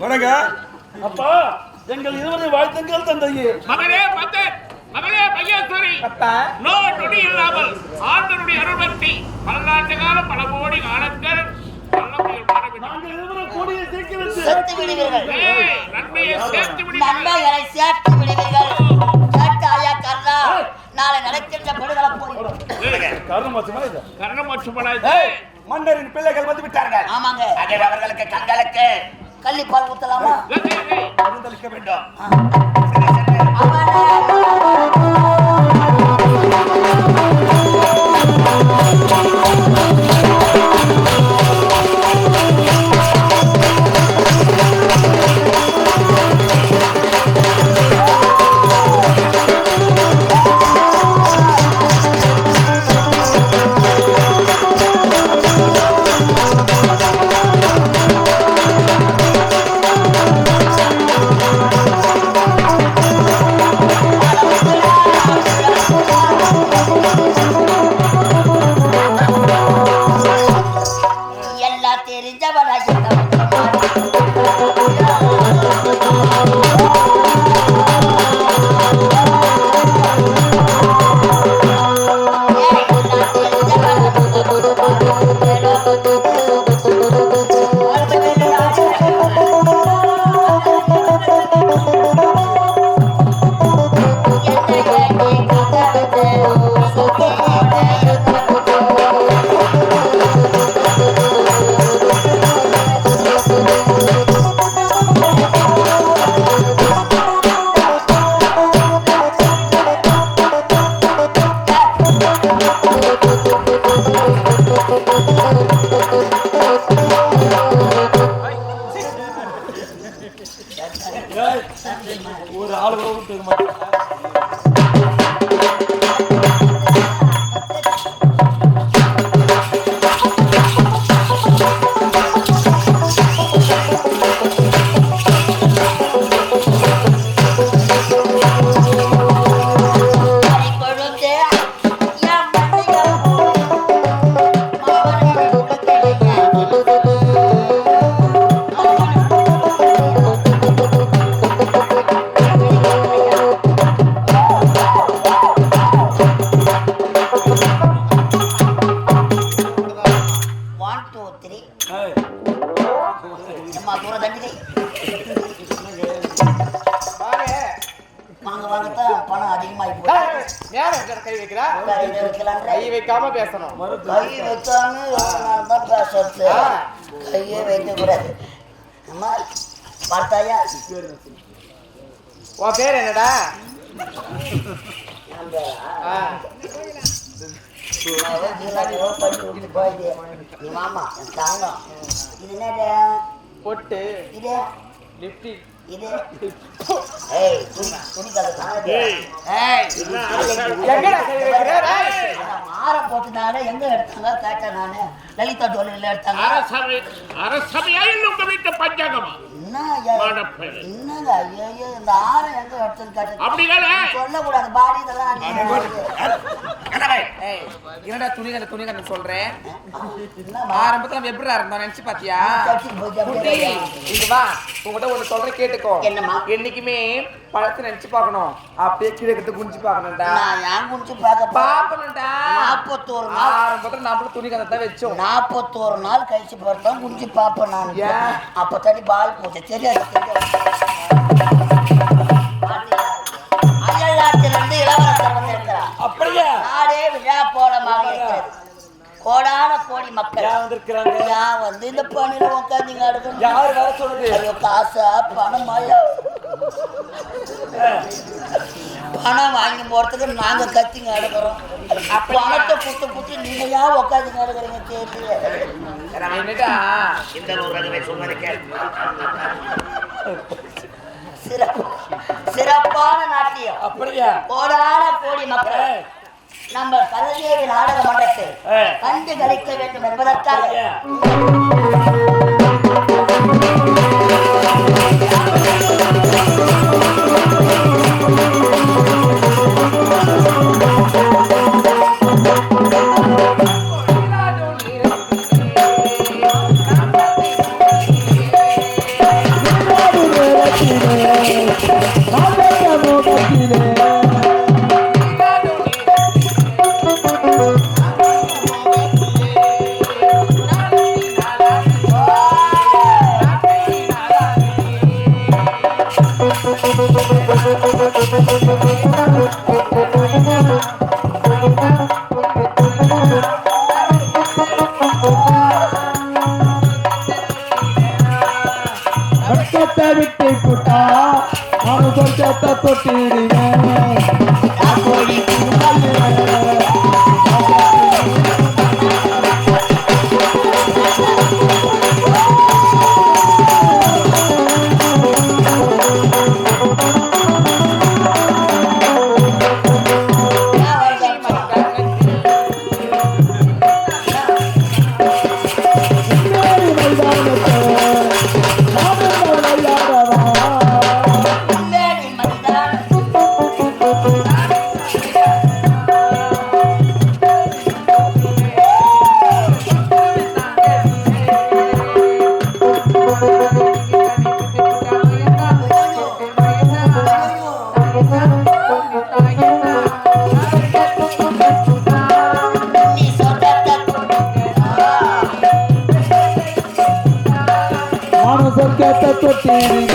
வணங்க அப்பா எங்கள் இருவரை வாழ்த்துங்கள் தந்தையே. மகனே பத்தன் மகளே பையேஸ்வரி. அப்பா. நோ நொடி இல்லாமல் ஆண்டனுடைய அருள்பக்தி பல்லாண்டு காலம் பல கோடி காலங்கள். நாங்கள் இருவரும் கூடிய விடுவீர்கள். ஏய், நன்மையை சேர்த்து விடுங்கள். நன்மைகளை சேர்த்து விடுவீர்கள். கேட்டு ஐயா கர்ணா நாளை நடக்கின்ற படுதலை போய் காரணம் மாசமா இது? கரணம் மற்றும் ஏய், மன்னரின் பிள்ளைகள் வந்து விட்டார்கள் ஆமாங்க. அதில் அவர்களுக்கு கண்களுக்கு கள்ளிப்பால் ஊத்தலாமா? வேண்டும். கை வைக்கிறா? கை வைக்காம பேசணும். கை வைக்காம தான் பேசுறது. கையே வைக்க கூடாது. அம்மா பார்த்தாயா? உன் பேர் என்னடா? என் தங்கம். இது? பொட்டு. இது? லிப்டி மாலை போட்டுனாலே எங்க எடுத்தாங்க? கேட்டேன் நானு. லலிதா டோலில எடுத்தாங்க. அரசவை அரசவையா இல்லை உங்க வீட்டு பஞ்சாங்கமா. என்னங்க ஐயோ இந்த ஆரம் எங்க எடுத்துன்னு சொல்லக்கூடாது பாடி என்னடா துணிகண்ட துணிகண்ட சொல்றேன்? ஆரம்பத்துல நம்ம எப்படி இருந்தோம்? நினைச்சு பாத்தியா. இங்க வா. உங்ககிட்ட ஒண்ணு சொல்றேன் கேட்டுக்கோ. என்னம்மா? என்னைக்குமே பழத்தை நினைச்சு பார்க்கணும். அப்படியே கீழே கிட்ட குனிஞ்சு பார்க்கணும்டா. நான் ஏன் குடிச்சு பார்க்க போறேன்? பாக்கணும்டா நாற்பத்தோரு நாள். ஆரம்பத்துல நம்மளும் துணி கதை தான் வச்சோம். நாற்பத்தோரு நாள் கழிச்சு போறதான் குஞ்சு பார்ப்பேன் நான். ஏன்? அப்ப தண்ணி பால் போச்சு தெரியாது அயல்நாட்டிலிருந்து இளவரசர் வந்திருக்கிறார். அப்படியா? நாடே விழா கோலமாக இருக்கிறது கோடான கோடி மக்கள். வந்திருக்கிறாங்க? நான் வந்து இந்த பணியில உட்காந்துங்க அடுக்கணும் யார் வர சொன்னது ஐயோ காசா பணமாயா பணம் வாங்கி போறதுக்கு நாங்க கத்திங்க அடுக்கிறோம் பணத்தை புட்டு புட்டு நீங்க ஏன் உட்காந்துங்க அடுக்கிறீங்க என்னடா இந்த ஒரு சிறப்பான நாட்டியம். அப்படியா? கோடான கோடி மக்கள். நம்ம கலைஞர் நாடக மன்றத்தை. கண்டு கழிக்க வேண்டும் என்பதற்காக. തൊട്ടിടുക நானும் சொர்க்கத்தை தொட்டிடுவேன்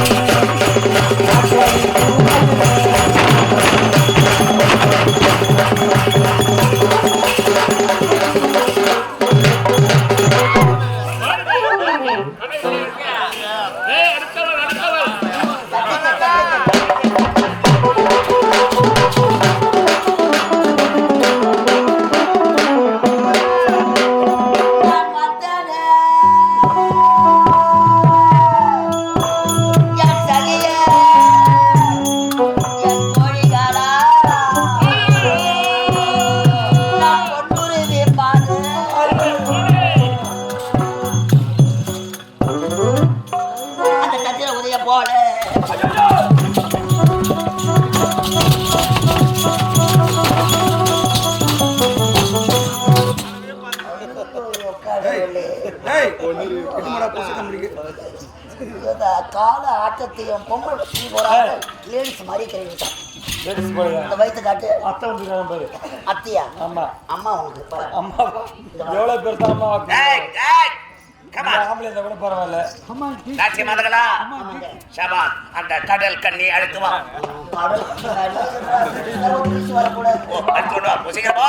கால ஆட்டத்தையும் பொங்கல் லேடிஸ் மாதிரி கழிவிட்டான் லேடிஸ் அந்த வயிற்று காட்டு அத்தை வந்துருக்காங்க பாரு அத்தியா ஆமா அம்மா உனக்கு அம்மா எவ்வளவு பேர் தரமா ஆம்பளை இருந்தா கூட பரவாயில்ல. நாச்சி மதங்களா ஷபான் அந்த கடல் கண்ணி அழைத்து வா. வரக்கூடாது அழைத்து கொண்டு வா. சீக்கிரம்